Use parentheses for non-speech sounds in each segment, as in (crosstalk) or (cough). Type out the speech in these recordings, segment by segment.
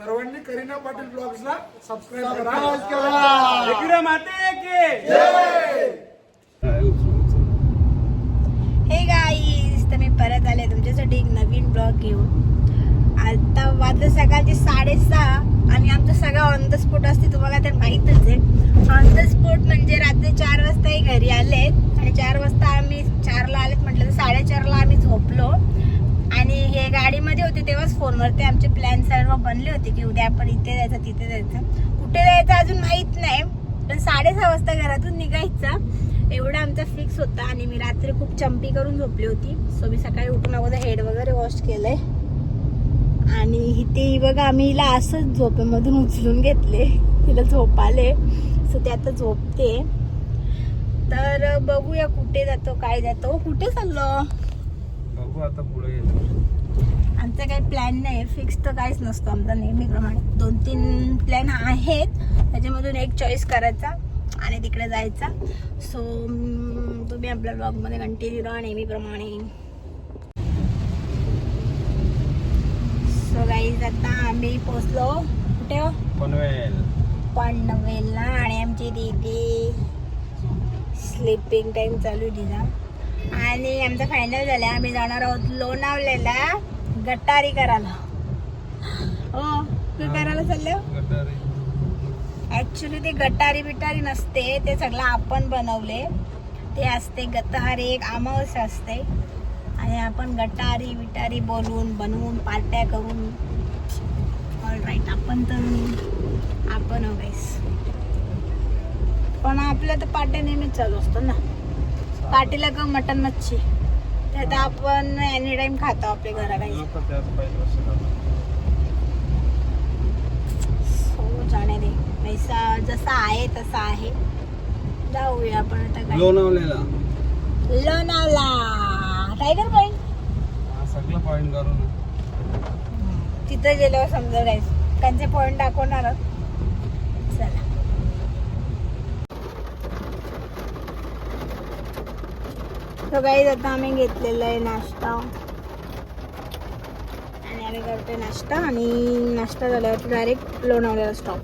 सर्वांनी करीना पाटील ब्लॉग्सला सबस्क्राईब करा. इकडे माते की. हे गाईस तर मी परत आले तुमच्यासाठी एक नवीन ब्लॉग घेऊन. आता वाजलं सकाळचे साडेसहा आणि आमचं सगळं ऑन द स्पॉट असते तुम्हाला तर माहीतच आहे. ऑन द स्पॉट म्हणजे रात्री चार वाजताही घरी आले आणि चार वाजता आम्ही चारला आलेत म्हटलं तर साडेचारला आम्ही झोपलो. आणि हे गाडीमध्ये होते तेव्हाच फोनवरती आमचे प्लॅन सर्व बनले होते की उद्या आपण इथे जायचं तिथे जायचं. कुठे जायचं अजून माहीत नाही पण साडेसहा वाजता घरातून निघायचं. एवढा आमचा फिक्स होता आणि मी रात्री खूप चंपी करून झोपली होती. सो मी सकाळी उठून अगोदर हेड वगैरे वॉश केलंय. आणि इथे बघा आम्ही हिला असंच झोपेमधून उचलून घेतले. तिला झोप आले सो ते आता झोपते. तर बघूया कुठे जातो काय जातो. कुठे चाललो? बघू आता पुढे. आमचा काही प्लॅन नाही फिक्स तर काहीच नसतो आमचा नेहमीप्रमाणे दोन तीन प्लॅन आहेत. त्याच्यामधून एक चॉईस करायचा आणि तिकडे जायचा. सो तुम्ही आपल्या ब्लॉगमध्ये कंटिन्यू राहा नेहमीप्रमाणे. सो गाईज आता आम्ही पोचलो कुठे हो? पनवेल. पनवेलला. आणि आमची दीदी. स्लीपिंग टाइम चालू तिचा. आणि आमचं फायनल झालं आम्ही जाणार आहोत लोणावलेला गटारी करायला. हो तू करायला चाललो? ऍक्च्युली ते गटारी बिटारी नसते ते सगळं आपण बनवले. ते असते गटारी एक अमावस्या असते. आणि आपण गटारी बिटारी बोलून बनवून पार्ट्या करून. ऑल राईट आपण तर आपण गाईस पण आपल्या तर पार्ट्या नेहमीच चालू असतो ना. पार्टीला का मटन मच्छी. त्यात आपण एनी टाइम खातो आपल्या झालं. हो दे. पैसा जसा आहे तसा आहे. जाऊया आपण आता लोणावलेला लोणावला टायगर पॉईंट हा सगळं पॉईंट करू ना तिथं गेल्यावर समजा गाईस त्यांचे पॉईंट दाखवणार आहोत. चला तो गाईज आता आम्ही घेतलेला आहे नाश्ता. आणि आम्ही करतोय नाश्ता आणि नाश्ता झाल्यावर डायरेक्ट लोणावळ्याला स्टॉप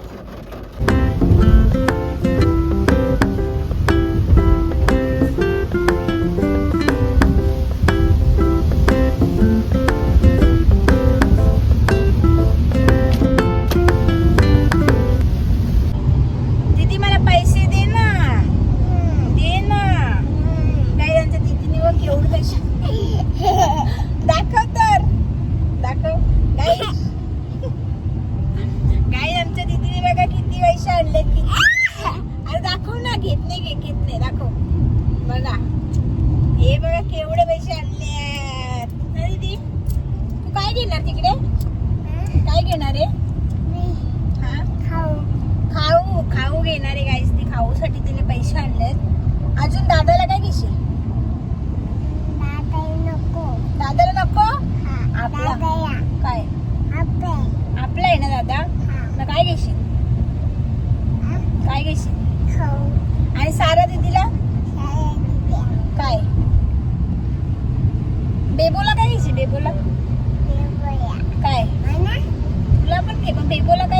आणि सारा दीदीला? काय? बेबोला काय बेबोला? काय? तुला पण घे पण बेबोला काय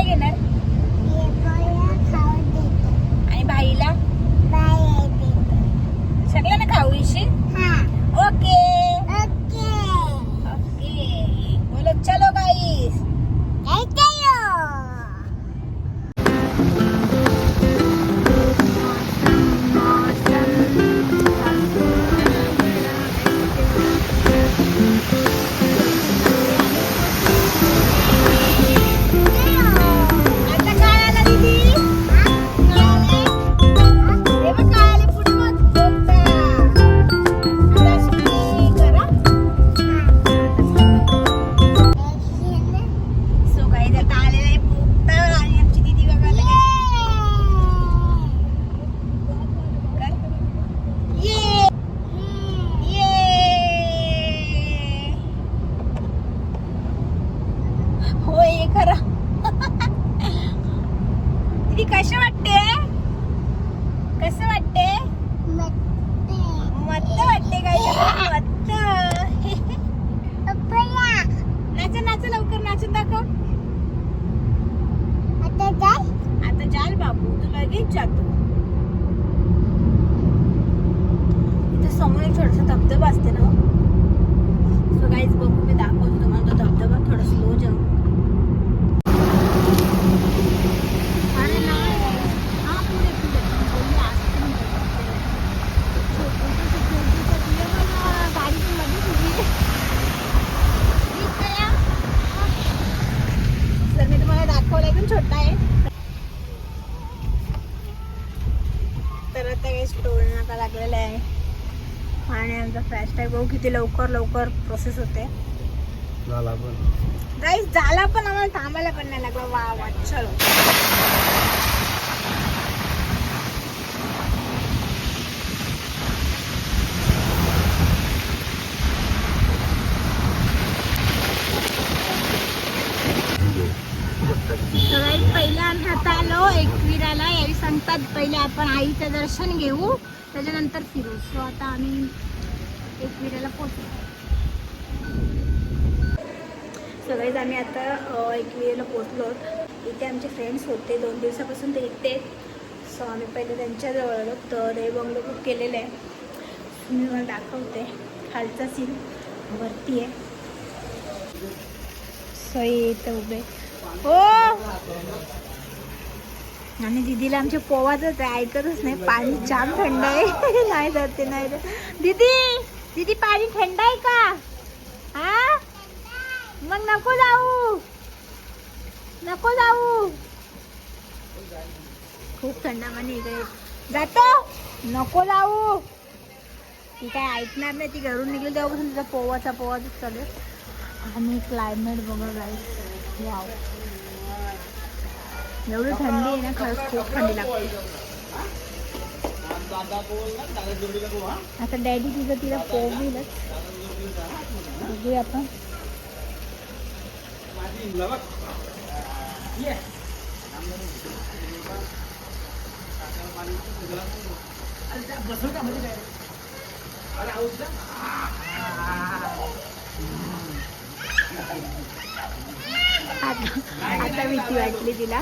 एक छोटासा धबधबा असते ना. सो गाईज बघू मी दाखवतो तुम्हाला तो धबधबा. थोडा स्लो जाऊ अरे असते पण छोटा आहे. तर आता काही स्टोर नाका लागलेला आहे. आणि आमचा फ्लॅश टॅग बघू किती लवकर लवकर प्रोसेस होते. झाला पण. गाईस झाला पण आम्हाला. थांबायला पण नाही लागला. वा वा चलो. पहिले आम्ही आता आलो एकविराला यावी सांगतात पहिले आपण आईचं दर्शन घेऊ. त्याच्यानंतर फिरू. सो आता आम्ही एक विड्याला पोहोचलो. सगळेच आम्ही आता एक एकविरेला पोचलो इथे आमचे फ्रेंड्स होते. दोन दिवसापासून ते इथे. सो आम्ही पहिले त्यांच्याजवळ आलो. तर हे बंगलो बुक केलेलं आहे. मी मला दाखवते. खालचा सीन वरती आहे. सो इथे उभे. हो आणि दिदीला आमच्या पोवातच आहे ऐकतच नाही. पाणी जाम थंड आहे. (laughs) नाही जाते नाही दिदी दीदी दीदी पाणी थंड आहे का? हा? मग नको जाऊ. नको जाऊ. खूप थंड म्हणे इकडे. जातो. नको जाऊ. ती काय ऐकणार नाही. ती घरून निघली तेव्हापासून तिचा पोवाचा पोवाच चालू आणि क्लायमेट बघा गाईस वाव एवढी थंडी आहे ना खरंच खूप थंडी लागते. आता डॅडी तिचं तिला पोवीलच बघूया आपण. आता आता भीती वाटली तिला.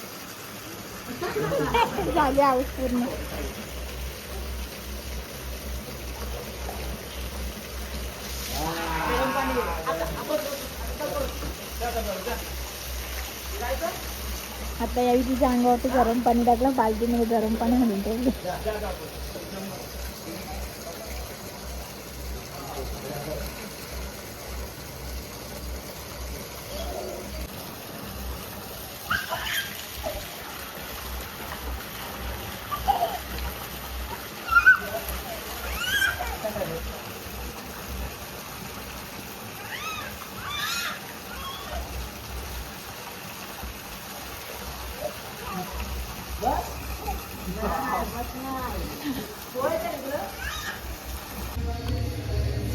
झाली आऊस पूर्ण. आता यावी तिच्या अंगावरती गरम पाणी टाकलं बालदीमध्ये गरम पाणी म्हणून ठेवलं.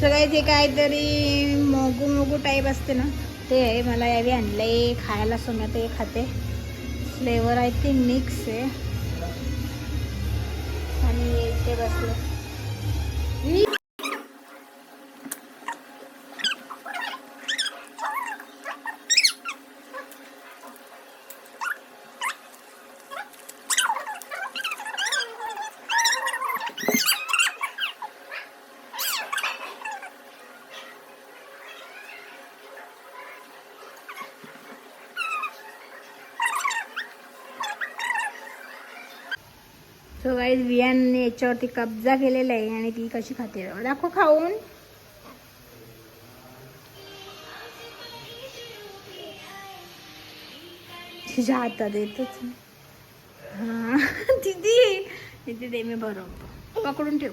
सगळ्याचे काहीतरी मोगू मोगू टाईप असते ना ते आहे. मला यावी आणलंय. खायला सोम्या ते खाते. फ्लेवर आहे ते मिक्स आहे. आणि ते बसलं सो गाईज वियानने याच्यावरती कब्जा केलेला आहे आणि ती कशी खाते? दाखव खाऊन. तिच्या हातात येतच. हा. दीदी दीदी दे मी भरवतो. पकडून ठेव.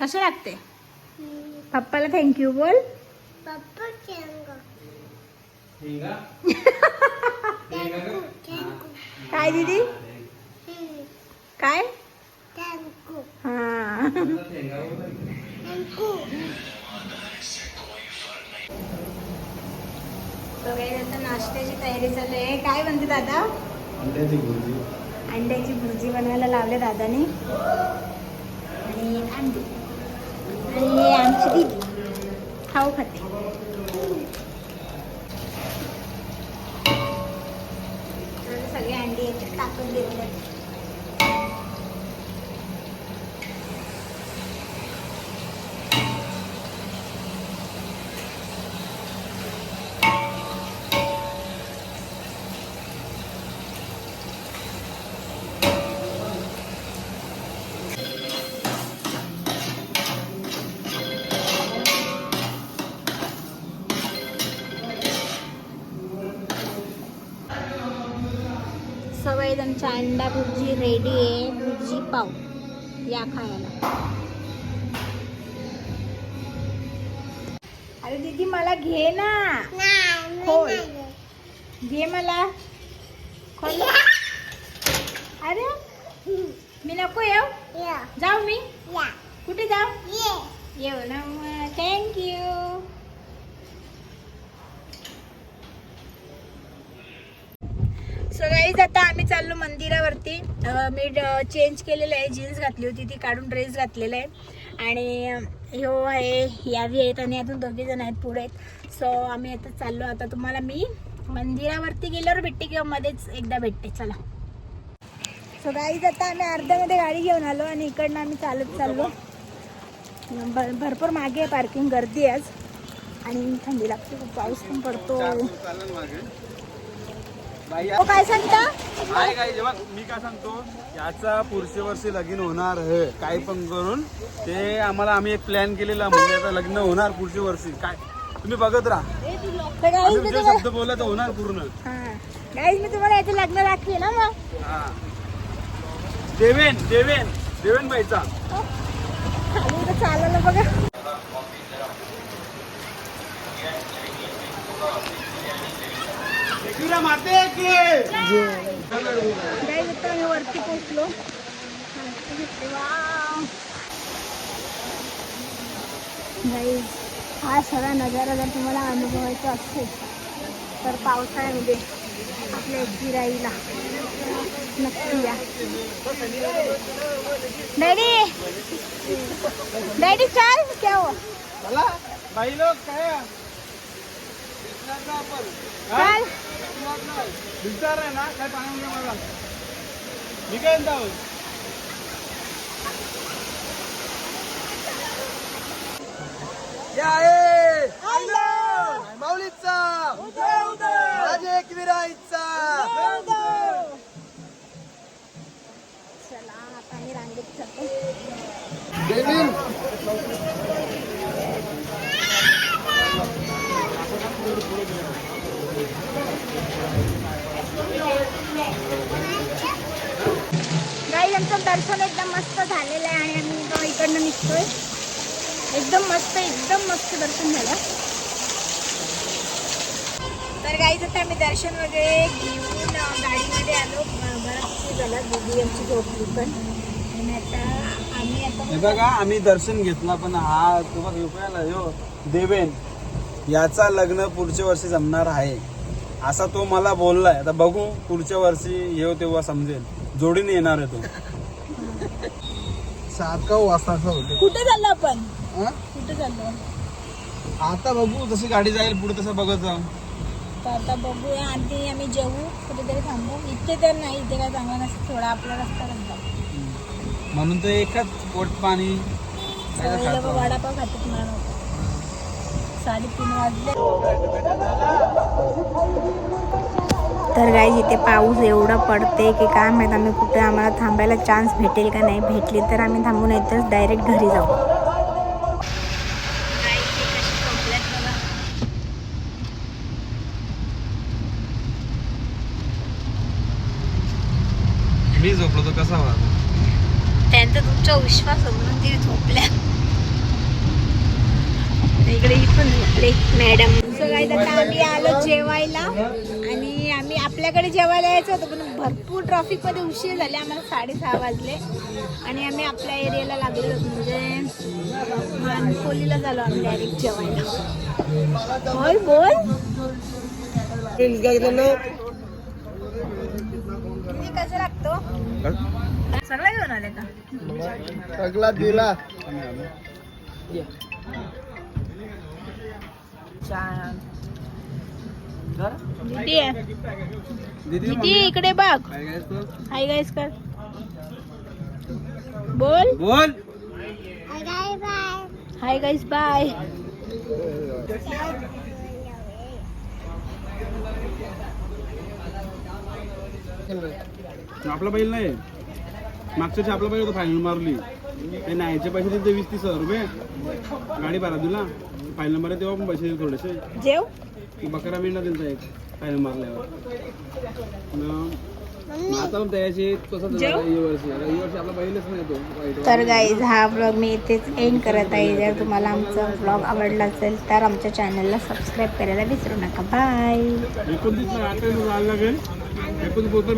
कसं लागते? पप्पाला थँक्यू बोल. ठीक (laughs) आहे काय दीदी? काय? हा. आता नाश्त्याची तयारी चालू आहे. काय म्हणते दादा? अंड्याची भुर्जी. अंड्याची भुर्जी बनवायला लावले दादाने. आणि अंडी. आणि आमची दीदी. खाऊ खाते. aprender, né? सवय आमच्या अंडा भुर्जी रेडी आहे. भुर्जी पाव. या खायला. अरे दीदी मला घे ना. खोल. घे मला. खोल. अरे मी नको येऊ. जाऊ मी. कुठे जाऊ? येऊ ना थँक्यू सो गाईज आता आम्ही चाललो मंदिरावरती. मी चेंज केलेलं आहे. जीन्स घातली होती ती काढून ड्रेस घातलेला आहे. आणि हो ह्यो आहे यावी आहेत आणि अजून दोघीजण आहेत पुढे आहेत. सो आम्ही आता चाललो. आता तुम्हाला मी मंदिरावरती गेल्यावर भेटते किंवा मध्येच एकदा भेटते. चला. सो गाईज आता आम्ही अर्ध्यामध्ये गाडी घेऊन आलो आणि इकडनं आम्ही चालत चाललो. भर भरपूर मागे आहे पार्किंग गर्दी आहे आज. आणि थंडी लागते. खूप पाऊस पण पडतो. काय सांगता? काय काय जेव्हा मी काय सांगतो? याचा पुढच्या वर्षी लगीन होणार आहे काही पण करून. ते आम्हाला आम्ही एक प्लॅन केलेला म्हणजे आता लग्न होणार पुढच्या वर्षी. काय? तुम्ही बघत राहा. तर मी तुम्हाला शब्द बोलला तर होणार पूर्ण. हा. मी तुम्हाला याचं लग्न दाखवे ना मग. हा. देवेन देवेन देवेन बाईचा. खाली इथं चालायला बघा एकविरा माते की गाईज आता आम्ही वरती पोहोचलो. गाईज हा सगळा नजारा जर तुम्हाला अनुभवायचा असेल तर पावसाळ्यामध्ये आपल्या जिराईला नक्की या. डॅडी डॅडी चाल क्या हो चला काय? चाल. दिसणार आहे ना काय सांगू नका मला. मी काय म्हणतो माऊलीचा! माझे एकविराईचा चला आता आम्ही रांगेत जातो देवीन आमचं दर्शन एकदम मस्त झालेलं आहे आणि आम्ही इकडनं निघतोय. एकदम मस्त एकदम मस्त दर्शन झालं. तर गाईच आता आम्ही दर्शन वगैरे घेऊन गाडीमध्ये आलो. ब- बराच झाला दीदी आमची झोपली पण. आणि आता आम्ही आता बघा आम्ही दर्शन घेतला पण हा तुम्हाला रुपयाला हो देवेन याचा लग्न पुढच्या वर्षी जमणार आहे. असा तो मला बोललाय. आता बघू पुढच्या वर्षी येऊ तेव्हा समजेल. जोडीने येणार आहे तो. सात का वाजता होते. कुठे चाललो आपण? हा? कुठे चाललो? आता बघू जशी गाडी जाईल पुढे तसं बघत जाऊ. तर आता बघूया आणि आम्ही जेवू कुठेतरी थांबू. इथे तर नाही इथे काय चांगलं नसतं थोडा आपला रस्ता जाऊ म्हणून तर एकच पोट पाणी. काय सगळे लोक खातो. वडापाव खातात मला नको साडेतीन वाजले. तर गाईज इथे पाऊस एवढा पडते की काय माहीत आम्ही कुठे आम्हाला थांबायला चान्स भेटेल का नाही? भेटली तर आम्ही थांबू नाही तर डायरेक्ट घरी जाऊ. मी झोपलो तो कसा वाटला त्यांचा तुमचा विश्वास म्हणून ते झोपल्या. इकडे ही पण झोपले मॅडम गाईज आता आम्ही आलो जेवायला. आणि आम्ही आपल्या आपल्याकडे जेवायला यायचं होतं पण भरपूर ट्रॉफिकमध्ये उशीर झाले. आम्हाला साडेसहा वाजले. आणि आम्ही आपल्या एरियाला लागलो होतो. म्हणजे मानकोलीला झालो आम्ही डायरेक्ट जेवायला. बोल बोल. कसं लागतो? सगळं घेऊन आले का? सगळा दिला. छान दीदी आहे. दीदी इकडे बघ. हाय गाईस कर. बोल. बोल. हाय गाईस बाय आपला बैल नाही. मागच्या आपला बैल होता फायनल मारली. ते न्यायचे पैसे दिले वीस तीस हजार रुपये. गाडी भरा दिला फायनल नंबर आहे तेव्हा पण पैसे दिले थोडेसे. जेव. बकरा मेंढा दिलता एक फायनल मारल्यावर त्याची नाही तर गाईज हा ब्लॉग मी इथेच एंड करत आहे. जर तुम्हाला आमचा ब्लॉग आवडला असेल तर आमच्या चॅनलला सबस्क्राईब करायला विसरू नका. बाय